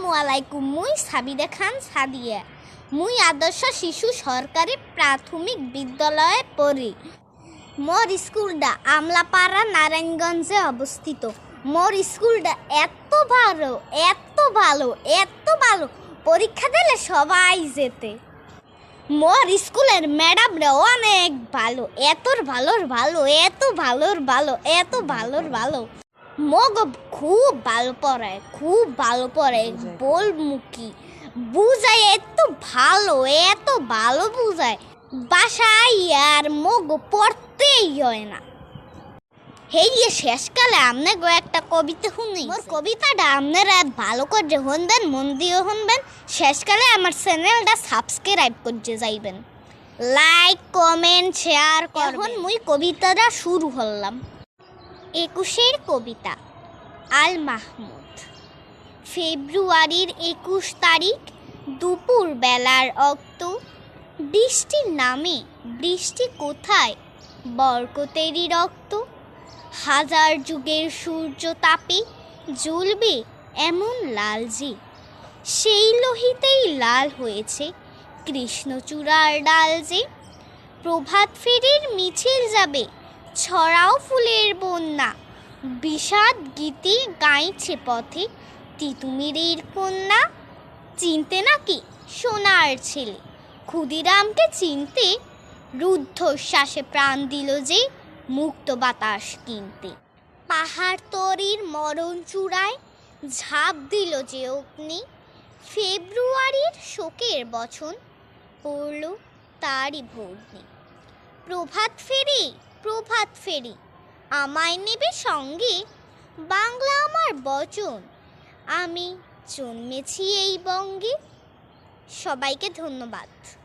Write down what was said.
আসসালামু আলাইকুম মুই সাবিদা খান সাদিয়া। মুই আদর্শ শিশু সরকারি প্রাথমিক বিদ্যালয়ে পড়ি। মোর স্কুলটা আমলাপাড়া নারায়ণগঞ্জে অবস্থিত। মোর স্কুলটা এত ভালো এত ভালো এত ভালো, পরীক্ষা দিলে সবাই যেতে। মোর স্কুলের ম্যাডামরা অনেক ভালো এতর ভালোর ভালো, এত ভালোর ভালো, এত ভালোর ভালো। মগ খুব ভালো পড়ায় খুব ভালো পড়ায় বল মুখি বুঝায় এত ভালো এত ভালো বুঝায়। বাসায় আর মগ পড়তেই হয় না। হেই শেষকালে আমনে গো একটা কবিতা শুনি মোর কবিতাটা আপনারা ভালো করে শুনবেন মন দিয়ে শুনবেন। শেষকালে আমার চ্যানেলটা সাবস্ক্রাইব করতে যাইবেন। লাইক কমেন্ট শেয়ার এখন মুই কবিতাটা শুরু হলাম একুশের কবিতা, আল মাহমুদ। ফেব্রুয়ারির একুশ তারিখ দুপুর বেলার অক্ত। বৃষ্টির নামে বৃষ্টি কোথায়? বরকতেরই রক্ত। হাজার যুগের সূর্য তাপে জ্বলবে এমন লাল যে সেই লোহিতেই লাল হয়েছে কৃষ্ণচূড়ার ডাল যে। প্রভাত ফেরির মিছিল যাবে ছড়াও ফুলের বন্যা। বিষাদ গীতি গাইছে পথে তিতুমিরের কন্যা। চিনতে নাকি সোনার ছেলে? ক্ষুদিরামকে চিনতে রুদ্ধশ্বাসে প্রাণ দিল যে মুক্ত বাতাস কিনতে। পাহাড় তরির মরণ চূড়ায় ঝাঁপ দিল যে অগ্নি। ফেব্রুয়ারির শোকের বছন পড়ল তারই ভগ্নি। প্রভাত ফেরি প্রভাত ফেরি। আমায় নেবে সঙ্গে বাংলা আমার বচন। আমি জন্মেছি এই বঙ্গে। সবাইকে ধন্যবাদ।